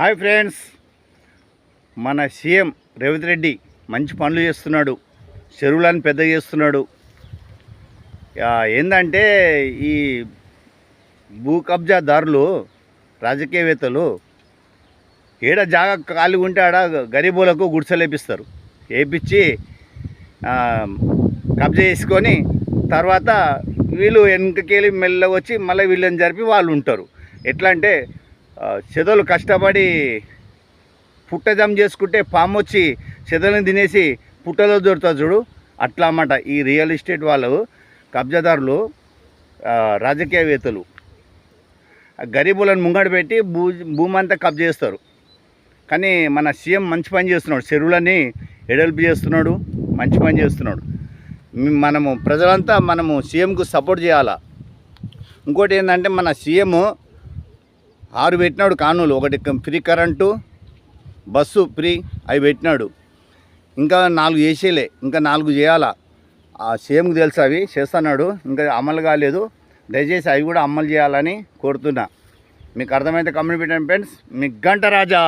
Hi friends. మన CM Revanth Reddy మంచి పనులు చేస్తున్నాడు. చెరువులను పెద్ద చేస్తున్నాడు. ఏంటంటే ఈ భూ కబ్జాదారులు రాజకీయవేత్తలు ఏడ జాగా ఖాళీ ఉంటే ఆడ గరీబులకు గుడిసెలేపిస్తారు వేపించి కబ్జా చేసుకొని తర్వాత వీళ్ళు వెనకకెళ్ళి మెల్లగా వచ్చి మళ్ళీ వీళ్ళని జరిపి వాళ్ళు ఉంటారు. ఎట్లా అంటే చెదలు కష్టపడి పుట్ట జమ చేసుకుంటే పాము వచ్చి చెదలను తినేసి పుట్టలో దొరుకుతుంది చూడు. అట్లా అన్నమాట ఈ రియల్ ఎస్టేట్ వాళ్ళు కబ్జాదారులు రాజకీయవేత్తలు. గరీబులను ముంగడ పెట్టి భూ భూమి అంతా కబ్జా చేస్తారు. కానీ మన సీఎం మంచి పని చేస్తున్నాడు. చెరువులని ఎడల్పు చేస్తున్నాడు మంచి పని చేస్తున్నాడు. మనము ప్రజలంతా మనము సీఎంకు సపోర్ట్ చేయాలా? ఇంకోటి ఏంటంటే మన సీఎం ఆరు పెట్టినాడు కానూలు. ఒకటి ఫ్రీ కరెంటు బస్సు ఫ్రీ అవి పెట్టినాడు. ఇంకా నాలుగు చేసేలే. ఇంకా నాలుగు చేయాలా? ఆ సీఎంకి తెలుసు అవి చేస్తున్నాడు. ఇంకా అమలు కాలేదు. దయచేసి అవి కూడా అమలు చేయాలని కోరుతున్నా. మీకు అర్థమైతే కమ్యూనిటీ ఫ్రెండ్స్ మీ గంట రాజా!